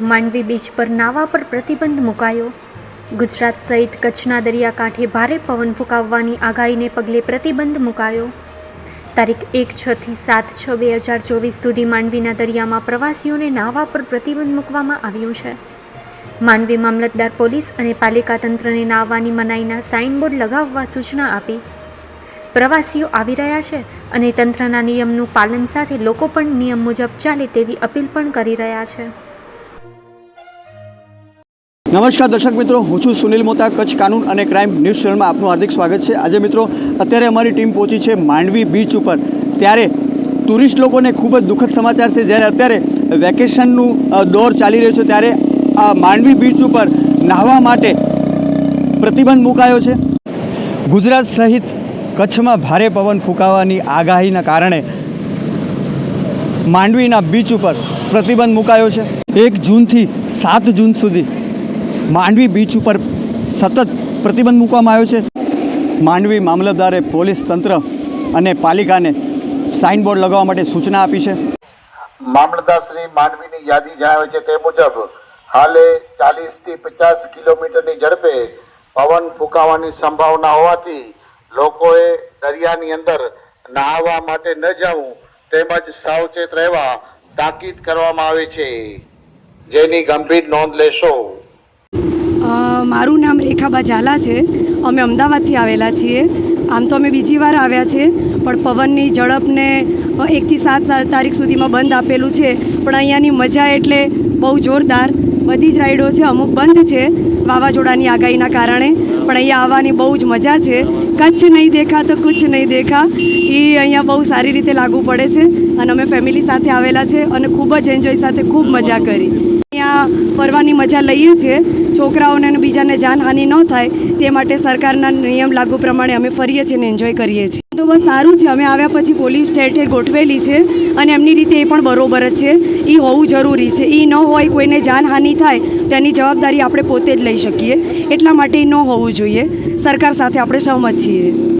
Mandvi beach પર નાવા પર પ્રતિબંધ મુકાયો. ગુજરાત સહિત કચ્છના દરિયાકાંઠે ભારે પવન ફૂંકાવવાની આગાહીને પગલે પ્રતિબંધ મુકાયો. તારીખ એક છથી સાત છ બે હજાર ચોવીસ સુધી માંડવીના દરિયામાં પ્રવાસીઓને નાહવા પર પ્રતિબંધ મૂકવામાં આવ્યું છે. માંડવી મામલતદાર પોલીસ અને પાલિકા તંત્રને નાહવાની મનાઈના સાઇનબોર્ડ લગાવવા સૂચના આપી. પ્રવાસીઓ આવી રહ્યા છે અને તંત્રના નિયમનું પાલન સાથે લોકો પણ નિયમ મુજબ ચાલે તેવી અપીલ પણ કરી રહ્યા છે. નમસ્કાર દર્શક મિત્રો, હું છું સુનિલ મોતા, કચ્છ કાનૂન અને ક્રાઇમ ન્યૂઝ ચેનલમાં આપનું હાર્દિક સ્વાગત છે. આજે મિત્રો, અત્યારે અમારી ટીમ પહોંચી છે માંડવી બીચ ઉપર. ત્યારે ટુરિસ્ટ લોકોને ખૂબ જ દુઃખદ સમાચાર છે. જ્યારે અત્યારે વેકેશનનું દોર ચાલી રહ્યો છે, ત્યારે આ માંડવી બીચ ઉપર નાહવા માટે પ્રતિબંધ મુકાયો છે. ગુજરાત સહિત કચ્છમાં ભારે પવન ફૂંકાવાની આગાહીના કારણે માંડવીના બીચ ઉપર પ્રતિબંધ મુકાયો છે. એક જૂનથી સાત જૂન સુધી માંડવી બીચ ઉપર સતત પ્રતિબંધ મૂકવામાં આવ્યો છે. માંડવી મામલતદારે પોલીસ તંત્ર અને પાલિકાને સાઇનબોર્ડ લગાવવા માટે સૂચના આપી છે. મામલતદાર શ્રી માંડવીની યાદી જણાવે છે તે મુજબ, હાલે ચાલીસથી પચાસ કિલોમીટરની ઝડપે પવન ફૂંકાવાની સંભાવના હોવાથી લોકોએ દરિયાની અંદર નહાવા માટે ન જવું તેમજ સાવચેત રહેવા તાકીદ કરવામાં આવે છે. જેની ગંભીર નોંધ લેશો. મારું નામ રેખાબા ઝાલા છે. અમે અમદાવાદથી આવેલા છીએ. આમ તો અમે બીજી વાર આવ્યા છે, પણ પવનની ઝડપને એકથી સાત તારીખ સુધીમાં બંધ આપેલું છે. પણ અહીંયાની મજા એટલે બહુ જોરદાર. બધી જ રાઈડો છે, અમુક બંધ છે, વાવાઝોડાની આગાહીના કારણે. પણ અહીંયા આવવાની બહુ જ મજા છે. કચ્છ નહીં દેખા તો કુછ નહીં દેખા. એ અહીંયા બહુ સારી રીતે લાગુ પડે છે. અને અમે ફેમિલી સાથે આવેલા છે અને ખૂબ જ એન્જોય સાથે ખૂબ મજા કરી. અહીંયા ફરવાની મજા લઈએ છીએ. છોકરાઓને બીજાને જાનહાનિ ન થાય તે માટે સરકારના નિયમ લાગુ પ્રમાણે અમે ફરીએ છીએ અને એન્જોય કરીએ છીએ. તો બસ સારું છે, અમે આવ્યા પછી પોલીસ ઠેર ઠેર ગોઠવેલી છે અને એમની રીતે એ પણ બરોબર જ છે. એ હોવું જરૂરી છે. એ ન હોય, કોઈને જાનહાનિ થાય, તેની જવાબદારી આપણે પોતે જ લઈ શકીએ. એટલા માટે ન હોવું જોઈએ. સરકાર સાથે આપણે સહમત છીએ.